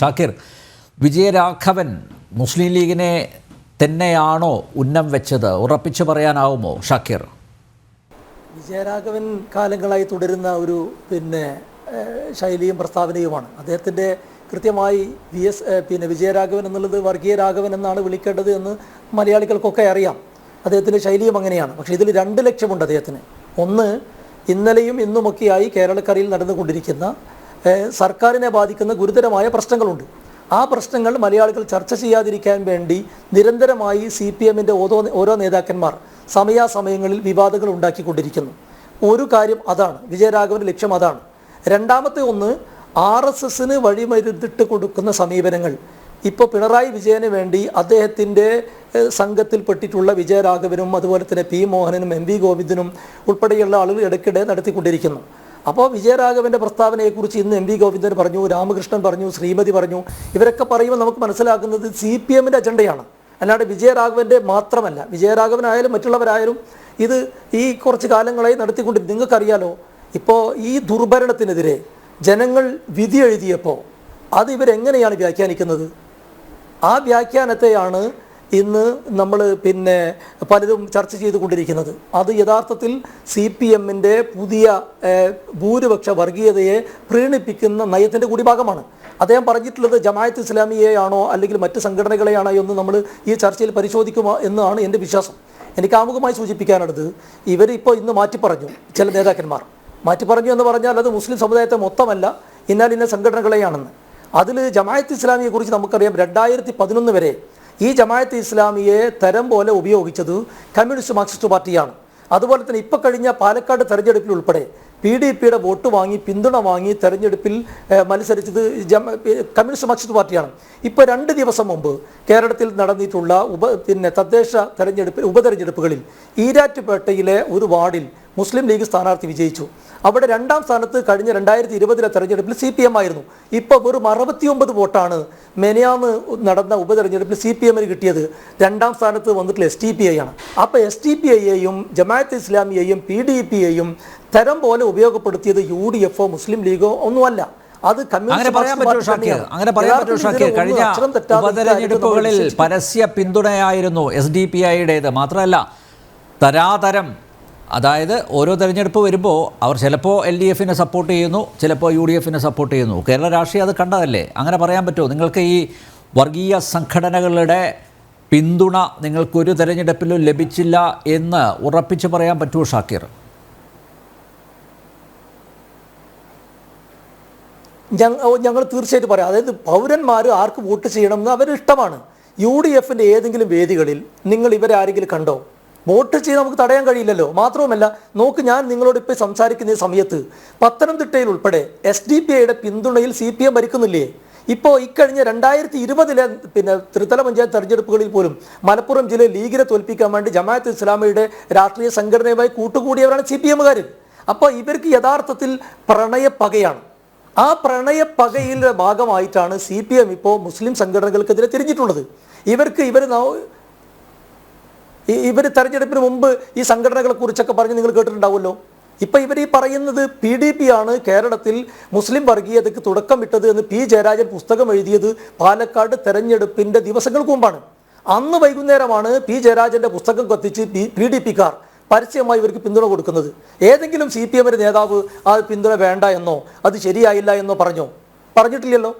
ഷാക്കിർ വിജയരാഘവൻ മുസ്ലിം ലീഗിനെ തന്നെയാണോ ഉന്നം വെച്ചത്? ഉറപ്പിച്ചു പറയാനാവുമോ ഷാക്കിർ? വിജയരാഘവൻ കാലങ്ങളായി തുടരുന്ന ഒരു പിന്നെ ശൈലിയും പ്രസ്താവനയുമാണ്. അദ്ദേഹത്തിന്റെ കൃത്യമായി വി എസ് പിന്നെ വിജയരാഘവൻ എന്നുള്ളത് വർഗീയ രാഘവൻ എന്നാണ് വിളിക്കേണ്ടത് എന്ന് മലയാളികൾക്കൊക്കെ അറിയാം. അദ്ദേഹത്തിന്റെ ശൈലിയും അങ്ങനെയാണ്. പക്ഷേ ഇതിൽ രണ്ട് ലക്ഷ്യമുണ്ട് അദ്ദേഹത്തിന്. ഒന്ന് ഇന്നലെയും ഇന്നുമൊക്കെയായി കേരളക്കരയിൽ നടന്നുകൊണ്ടിരിക്കുന്ന സർക്കാരിനെ ബാധിക്കുന്ന ഗുരുതരമായ പ്രശ്നങ്ങളുണ്ട്. ആ പ്രശ്നങ്ങൾ മലയാളികൾ ചർച്ച ചെയ്യാതിരിക്കാൻ വേണ്ടി നിരന്തരമായി സി പി എമ്മിന്റെ ഓരോ ഓരോ നേതാക്കന്മാർ സമയാസമയങ്ങളിൽ വിവാദങ്ങൾ ഉണ്ടാക്കിക്കൊണ്ടിരിക്കുന്നു. ഒരു കാര്യം അതാണ് വിജയരാഘവന്റെ ലക്ഷ്യം അതാണ്. രണ്ടാമത്തെ ഒന്ന് ആർ എസ് എസിന് വഴിമരുന്നിട്ട് കൊടുക്കുന്ന സമീപനങ്ങൾ. ഇപ്പോൾ പിണറായി വിജയന് വേണ്ടി അദ്ദേഹത്തിന്റെ സംഘത്തിൽപ്പെട്ടിട്ടുള്ള വിജയരാഘവനും അതുപോലെ തന്നെ പി മോഹനനും എം വി ഗോവിന്ദനും ഉൾപ്പെടെയുള്ള ആളുകൾ ഇടയ്ക്കിടെ നടത്തിക്കൊണ്ടിരിക്കുന്നു. അപ്പോൾ വിജയരാഘവന്റെ പ്രസ്താവനയെക്കുറിച്ച് ഇന്ന് എം വി ഗോവിന്ദൻ പറഞ്ഞു രാമകൃഷ്ണൻ പറഞ്ഞു ശ്രീമതി പറഞ്ഞു. ഇവരൊക്കെ പറയുമ്പോൾ നമുക്ക് മനസ്സിലാക്കുന്നത് സി പി എമ്മിന്റെ അജണ്ടയാണ്. അല്ലാണ്ട് വിജയരാഘവന്റെ മാത്രമല്ല. വിജയരാഘവനായാലും മറ്റുള്ളവരായാലും ഇത് ഈ കുറച്ച് കാലങ്ങളായി നടത്തിക്കൊണ്ട് നിങ്ങൾക്കറിയാലോ ഇപ്പോൾ ഈ ദുർഭരണത്തിനെതിരെ ജനങ്ങൾ വിധി എഴുതിയപ്പോൾ അത് ഇവരെങ്ങനെയാണ് വ്യാഖ്യാനിക്കുന്നത്? ആ വ്യാഖ്യാനത്തെയാണ് ഇന്ന് നമ്മൾ പിന്നെ പലതും ചർച്ച ചെയ്തുകൊണ്ടിരിക്കുന്നത്. അത് യഥാർത്ഥത്തിൽ സി പി എമ്മിന്റെ പുതിയ ഭൂരിപക്ഷ വർഗീയതയെ പ്രീണിപ്പിക്കുന്ന നയത്തിന്റെ കൂടി ഭാഗമാണ് അദ്ദേഹം പറഞ്ഞിട്ടുള്ളത് ജമായത്ത് ഇസ്ലാമിയെയാണോ അല്ലെങ്കിൽ മറ്റ് സംഘടനകളെയാണോ എന്ന് നമ്മൾ ഈ ചർച്ചയിൽ പരിശോധിക്കുമോ എന്നാണ് എന്റെ വിശ്വാസം. എനിക്ക് ആമുഖമായി സൂചിപ്പിക്കാനുള്ളത് ഇവരിപ്പോൾ ഇന്ന് മാറ്റി പറഞ്ഞു ചില നേതാക്കന്മാർ. മാറ്റി പറഞ്ഞു എന്ന് പറഞ്ഞാൽ അത് മുസ്ലിം സമുദായത്തെ മൊത്തമല്ല ഇന്നാൽ ഇന്ന സംഘടനകളെയാണെന്ന്. അതിൽ ജമായത്ത് ഇസ്ലാമിയെക്കുറിച്ച് നമുക്കറിയാം രണ്ടായിരത്തി പതിനൊന്ന് വരെ ഈ ജമായത്ത് ഇസ്ലാമിയെ തരം പോലെ ഉപയോഗിച്ചത് കമ്മ്യൂണിസ്റ്റ് മാർക്സിസ്റ്റ് പാർട്ടിയാണ്. അതുപോലെ തന്നെ ഇപ്പോൾ കഴിഞ്ഞ പാലക്കാട് തെരഞ്ഞെടുപ്പിൽ ഉൾപ്പെടെ പി ഡി പിയുടെ വോട്ട് വാങ്ങി പിന്തുണ വാങ്ങി തെരഞ്ഞെടുപ്പിൽ മത്സരിച്ചത് കമ്മ്യൂണിസ്റ്റ് മാർക്സിസ്റ്റ് പാർട്ടിയാണ്. ഇപ്പോൾ രണ്ട് ദിവസം മുമ്പ് കേരളത്തിൽ നടന്നിട്ടുള്ള ഉപ പിന്നെ തദ്ദേശ തെരഞ്ഞെടുപ്പിൽ ഉപതെരഞ്ഞെടുപ്പുകളിൽ ഈരാറ്റുപേട്ടയിലെ ഒരു വാർഡിൽ മുസ്ലിം ലീഗ് സ്ഥാനാർത്ഥി വിജയിച്ചു. അവിടെ രണ്ടാം സ്ഥാനത്ത് കഴിഞ്ഞ രണ്ടായിരത്തി ഇരുപതിലെ തെരഞ്ഞെടുപ്പിൽ സി പി എം ആയിരുന്നു. ഇപ്പോൾ വെറും അറുപത്തിയൊമ്പത് വോട്ടാണ് മെനയാന്ന് നടന്ന ഉപതെരഞ്ഞെടുപ്പിൽ സി പി എമ്മിന് കിട്ടിയത്. രണ്ടാം സ്ഥാനത്ത് വന്നിട്ടുള്ള എസ് ടി പി ഐ ആണ്. അപ്പോൾ എസ് ടി പി ഐയെയും ജമാഅത്ത് ഇസ്ലാമിയെയും പി ഡി പി ഐയും തരം പോലെ ഉപയോഗപ്പെടുത്തിയത് യു ഡി എഫോ മുസ്ലിം ലീഗോ ഒന്നുമല്ല. അത് അങ്ങനെ പറയാൻ പറ്റുമോ ഷാക്കിർ? അങ്ങനെ പറയാൻ പറ്റുമോ ഷാക്കിർ? കഴിഞ്ഞ ഉപതെരഞ്ഞെടുപ്പുകളിൽ പരസ്യ പിന്തുണയായിരുന്നു എസ് ഡി പി ഐയുടേത് മാത്രമല്ല തരാതരം അതായത് ഓരോ തെരഞ്ഞെടുപ്പ് വരുമ്പോൾ അവർ ചിലപ്പോൾ എൽ ഡി എഫിനെ സപ്പോർട്ട് ചെയ്യുന്നു ചിലപ്പോൾ യു ഡി എഫിനെ സപ്പോർട്ട് ചെയ്യുന്നു. കേരള രാഷ്ട്രീയം അത് കണ്ടതല്ലേ? അങ്ങനെ പറയാൻ പറ്റുമോ? നിങ്ങൾക്ക് ഈ വർഗീയ സംഘടനകളുടെ പിന്തുണ നിങ്ങൾക്കൊരു തെരഞ്ഞെടുപ്പിലും ലഭിച്ചില്ല എന്ന് ഉറപ്പിച്ച് പറയാൻ പറ്റുമോ ഷാക്കിർ? ഞങ്ങൾ തീർച്ചയായിട്ടും പറയാം. അതായത് പൗരന്മാർ ആർക്ക് വോട്ട് ചെയ്യണമെന്ന് അവരിഷ്ടമാണ്. ഇഷ്ടമാണ് യു ഡി എഫിന്റെ ഏതെങ്കിലും വേദികളിൽ നിങ്ങൾ ഇവരെ ആരെങ്കിലും കണ്ടോ? വോട്ട് ചെയ്ത് നമുക്ക് തടയാൻ കഴിയില്ലല്ലോ. മാത്രവുമല്ല നോക്ക് ഞാൻ നിങ്ങളോട് ഇപ്പോൾ സംസാരിക്കുന്ന സമയത്ത് പത്തനംതിട്ടയിൽ ഉൾപ്പെടെ എസ് ഡി പി ഐയുടെ പിന്തുണയിൽ സി പി എം ഭരിക്കുന്നില്ലേ? ഇപ്പോൾ ഇക്കഴിഞ്ഞ രണ്ടായിരത്തി ഇരുപതിലെ പിന്നെ ത്രിതല പഞ്ചായത്ത് തെരഞ്ഞെടുപ്പുകളിൽ പോലും മലപ്പുറം ജില്ലയിൽ ലീഗിനെ തോൽപ്പിക്കാൻ വേണ്ടി ജമാഅത്ത് ഇസ്ലാമിയുടെ രാഷ്ട്രീയ സംഘടനയുമായി കൂട്ടുകൂടിയവരാണ് സി പി എമ്മുകാർ അപ്പോൾ ഇവർക്ക് യഥാർത്ഥത്തിൽ പ്രണയപ്പകയാണ്. ആ പ്രണയപ്പകയിലെ ഭാഗമായിട്ടാണ് സി പി എം ഇപ്പോൾ മുസ്ലിം സംഘടനകൾക്കെതിരെ തിരിഞ്ഞിട്ടുള്ളത്. ഇവർക്ക് ഇവർ ഇവർ തെരഞ്ഞെടുപ്പിന് മുമ്പ് ഈ സംഘടനകളെ കുറിച്ചൊക്കെ പറഞ്ഞ് നിങ്ങൾ കേട്ടിട്ടുണ്ടാവുമല്ലോ. ഇപ്പൊ ഇവർ ഈ പറയുന്നത് പി ഡി പി ആണ് കേരളത്തിൽ മുസ്ലിം വർഗീയതയ്ക്ക് തുടക്കം ഇട്ടത് എന്ന് പി ജയരാജൻ പുസ്തകം എഴുതിയത് പാലക്കാട് തെരഞ്ഞെടുപ്പിന്റെ ദിവസങ്ങൾക്ക് മുമ്പാണ്. അന്ന് വൈകുന്നേരമാണ് പി ജയരാജന്റെ പുസ്തകം കത്തിച്ച് പി ഡി പിക്കാർ പരസ്യമായി ഇവർക്ക് പിന്തുണ കൊടുക്കുന്നത്. ഏതെങ്കിലും സി പി എമ്മിന്റെ നേതാവ് ആ പിന്തുണ വേണ്ട എന്നോ അത് ശരിയായില്ല എന്നോ പറഞ്ഞോ? പറഞ്ഞിട്ടില്ലല്ലോ?